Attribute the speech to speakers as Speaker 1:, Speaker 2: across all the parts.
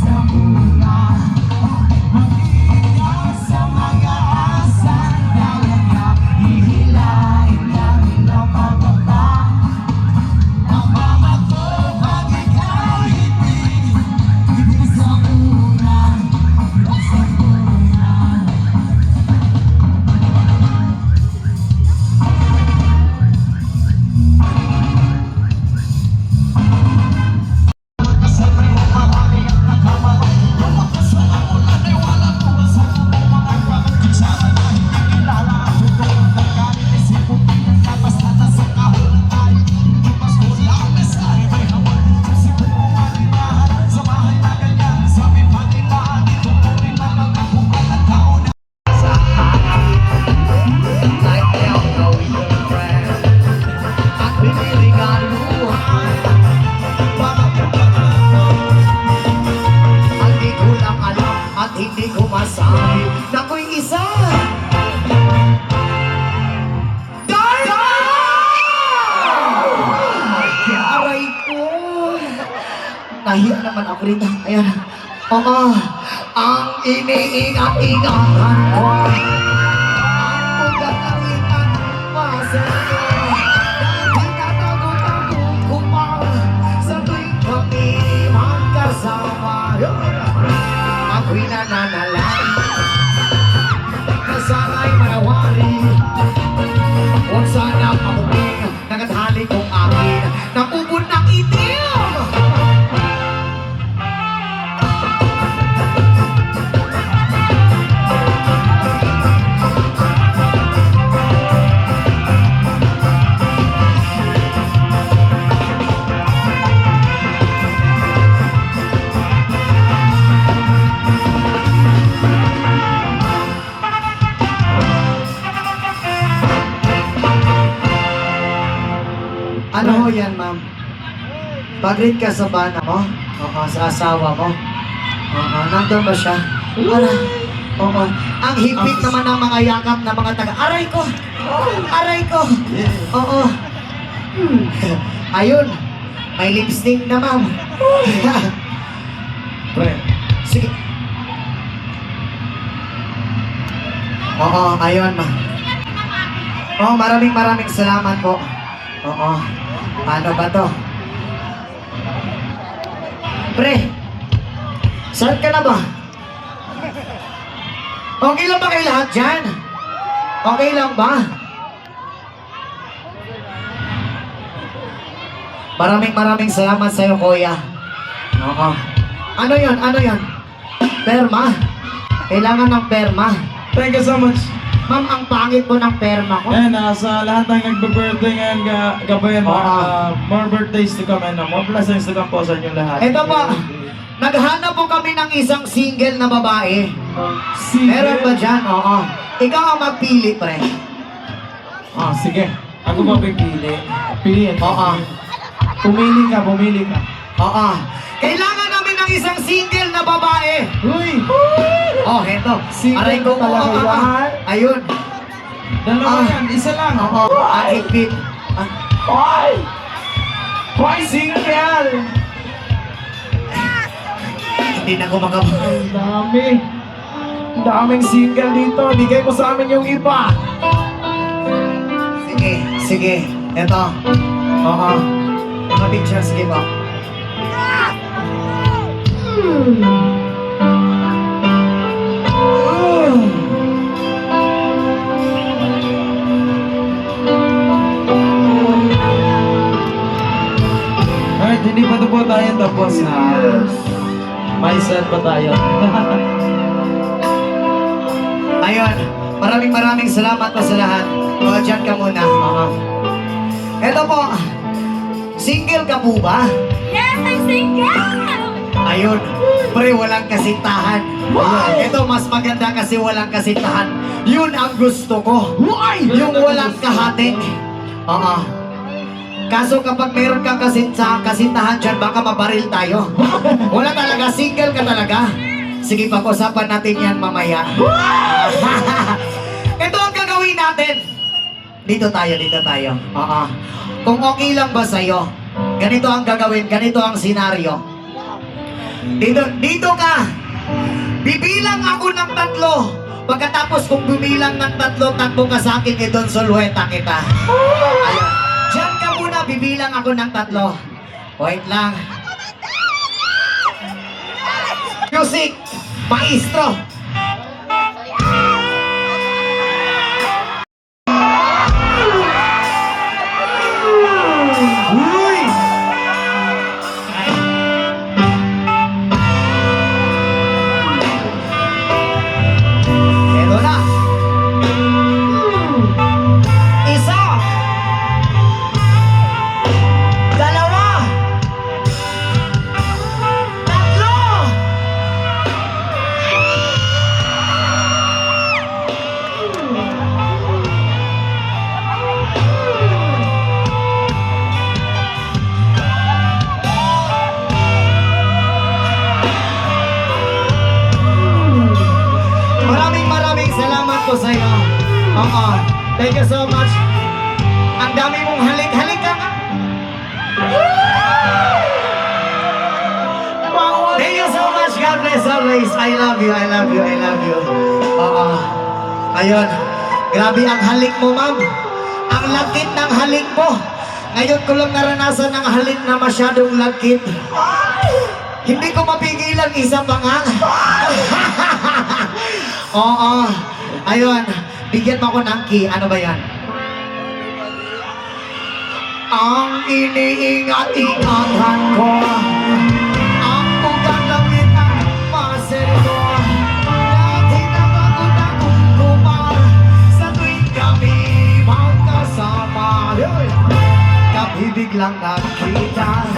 Speaker 1: sa. Nahiya naman ako rito. Ayan. Oo. Ang iniingat-ingatan ko. Pag-read ka sa bana mo? Oo, sa asawa mo? Oo, nandun ba siya? Para, oo. Ang higpit naman ng mga yakap ng mga taga, aray ko! Aray ko! Oo. Hmm. Ayun, may lipstick na, ma'am.
Speaker 2: Pre,
Speaker 1: Sige. Oo, ayun, ma'am. Oo, maraming maraming salamat po. Oo. Ano ba to? Pre, saan ka na ba? Okay lang ba kayo lahat dyan? Okay lang ba? Maraming maraming salamat sa'yo, kuya. Oo. Ano yon? Ano yon? Perma. Kailangan ng perma.
Speaker 2: thank you so much.
Speaker 1: Ma'am, ang pangit po ng perma ko.
Speaker 2: And uh, sa lahat ng nagbe-birthday ngayon ga gabayan,
Speaker 1: Oo.
Speaker 2: uh, more birthdays to come and uh, more blessings to come po sa inyong lahat.
Speaker 1: Ito po, naghanap po kami ng isang single na babae.
Speaker 2: Sige.
Speaker 1: Meron ba dyan? Oo. Ikaw ang magpili, pre.
Speaker 2: Ah, sige. Ako ba pipili? Piliin.
Speaker 1: Oo.
Speaker 2: Pumili ka, pumili ka.
Speaker 1: Oo. Kailangan namin ng isang single na babae.
Speaker 2: Uy!
Speaker 1: Oh, eto.
Speaker 2: Single
Speaker 1: Aray ko,
Speaker 2: ba talaga
Speaker 1: oo, oo,
Speaker 2: yan?
Speaker 1: oo. Ayun.
Speaker 2: Dalawa
Speaker 1: Ah.
Speaker 2: yan, isa lang.
Speaker 1: Oo, ang higpit. Ah,
Speaker 2: Hoy! Hoy, single!
Speaker 1: hindi na ko makapag...
Speaker 2: Ang dami. Ang daming single dito. Bigay mo sa amin yung iba.
Speaker 1: Sige, sige. Eto. Oo. Mga picture, sige po.
Speaker 2: Alright, hindi pa to po tayo tapos na may set pa tayo.
Speaker 1: Ayun, maraming maraming salamat po sa lahat. O, dyan ka muna. Eto po, single ka po ba?
Speaker 3: Yes, I'm single!
Speaker 1: Ayun, pre, walang kasintahan. Ayun, Ito, mas maganda kasi walang kasintahan. Yun ang gusto ko. Yung walang kahati. Oo. Kaso kapag meron kang kasinta, kasintahan dyan, baka mabaril tayo. Wala talaga, single ka talaga. Sige, pag-usapan natin yan mamaya. Ito ang gagawin natin. Dito tayo, dito tayo. Oo. Kung okay lang ba sa'yo, ganito ang gagawin, ganito ang senaryo. Dito, dito ka. Bibilang ako ng tatlo. Pagkatapos kung bumilang ng tatlo, takbo ka sa akin, idon sulweta kita. Ayun. Diyan ka muna, bibilang ako ng tatlo. Wait lang. Music! Maestro! Salamat po sa iyo. Oo. Thank you so much. Ang dami mong halik. Halik ka nga. I love you, I love you, I love you. Oo. Ayun. Grabe ang halik mo, ma'am. Ang lakit ng halik mo. Ngayon ko lang naranasan ng halik na masyadong lakit. Hindi ko mapigilan isa pa nga. Oo. Ayun. Bigyan mo ako ng key. Ano ba yan? Ang iniingat-ingatan ko Ang ugagamit ng muscle ko Dati na pagod akong kumar Sa tuwing kami magkasama Yoy! Kapibig lang nakita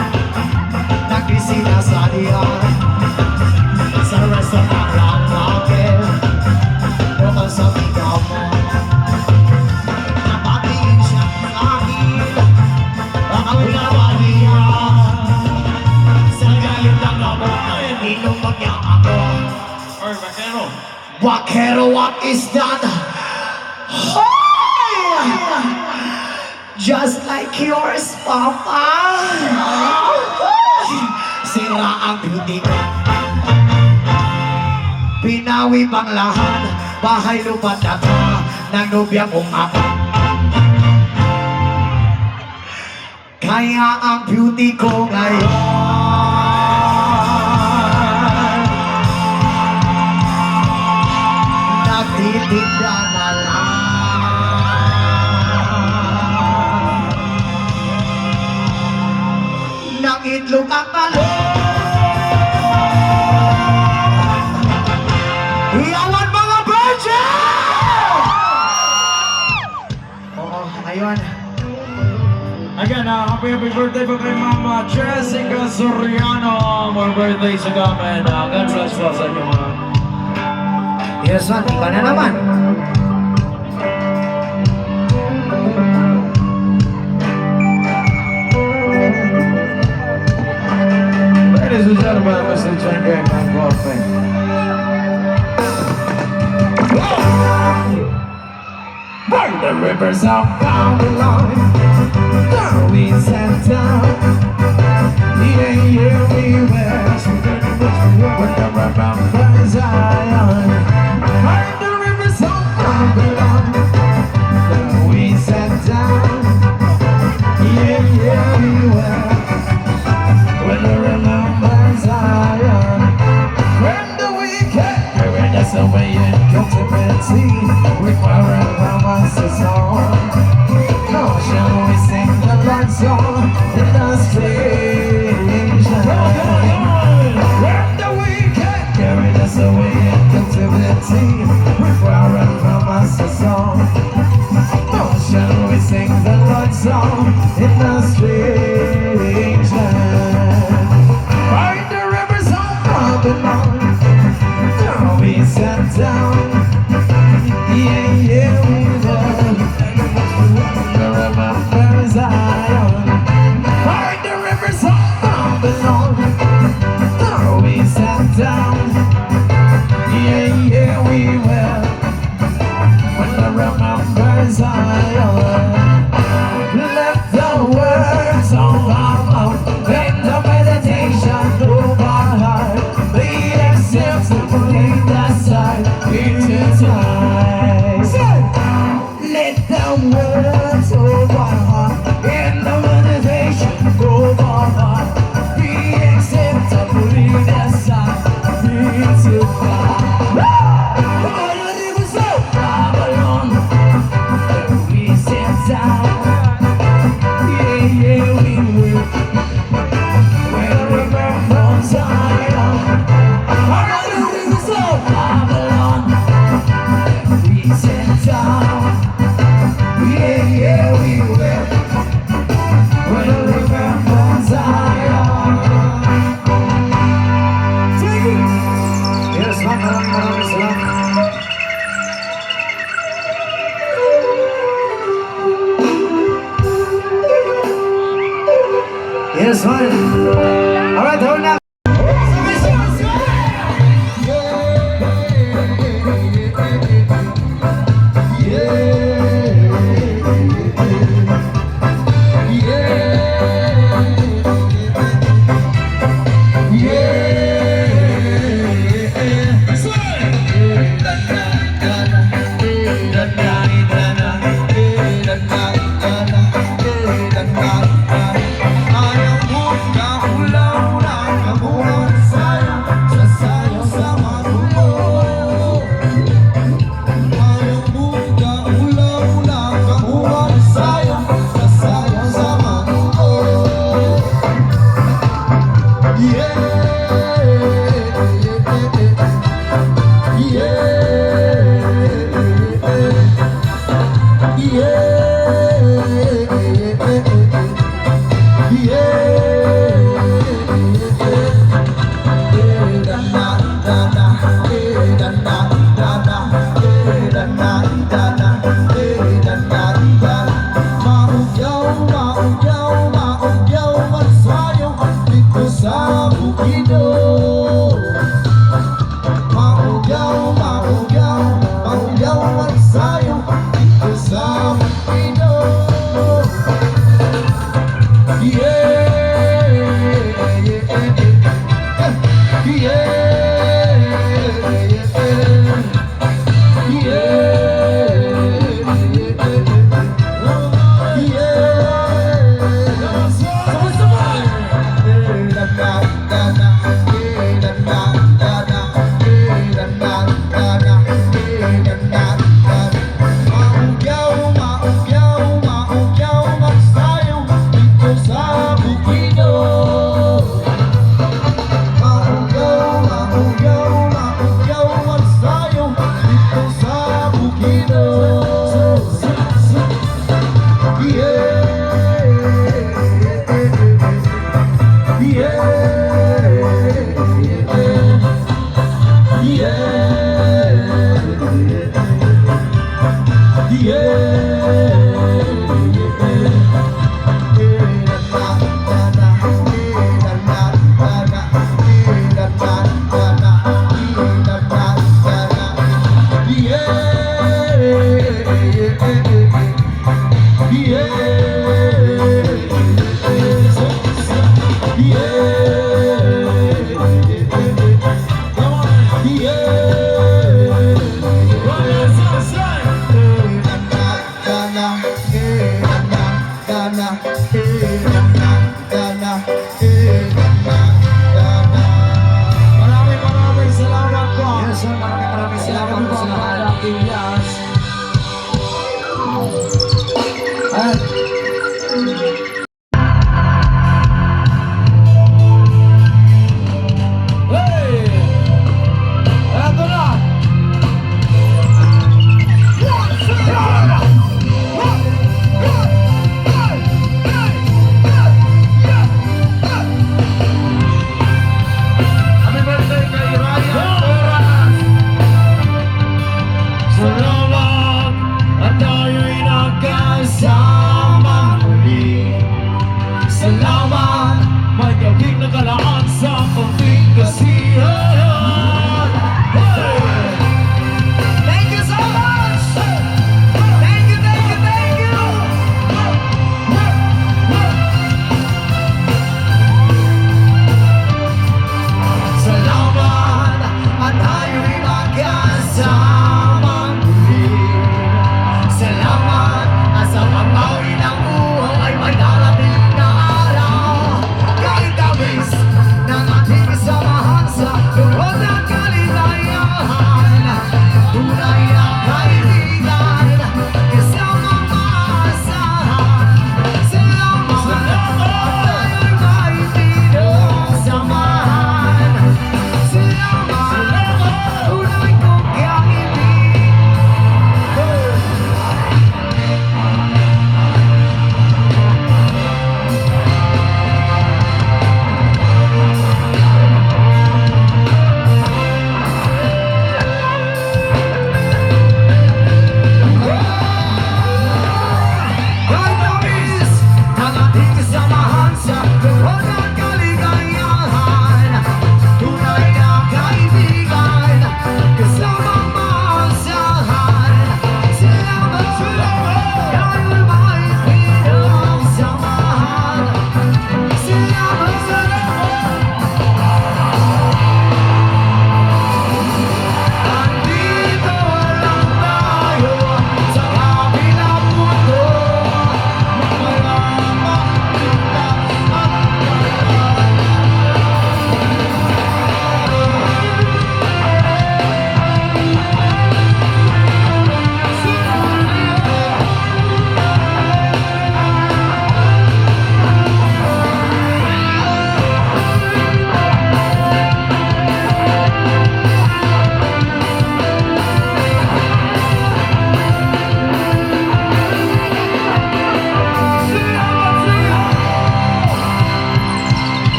Speaker 1: Nagrisina sa diyan Sa restaurant niya ako
Speaker 2: Or, Vaquero.
Speaker 1: Wakero, what is that? Hoy! Just like yours, Papa. Sira ang beauty ko. Pinawi pang lahat, bahay lupa na to, ng nobya kong ako. Kaya ang beauty ko ngayon
Speaker 2: birthday po kay Mama Jessica Soriano. More birthday sa gamin. Uh, God bless po sa inyo mga.
Speaker 1: Yes, man, iba na naman.
Speaker 2: Ladies and gentlemen, Mr. Chen Gang, I'm Coffee. Burn the rivers of Babylon, down is and down. It ain't everywhere. So very much when the river burns iron. And the river's so far below.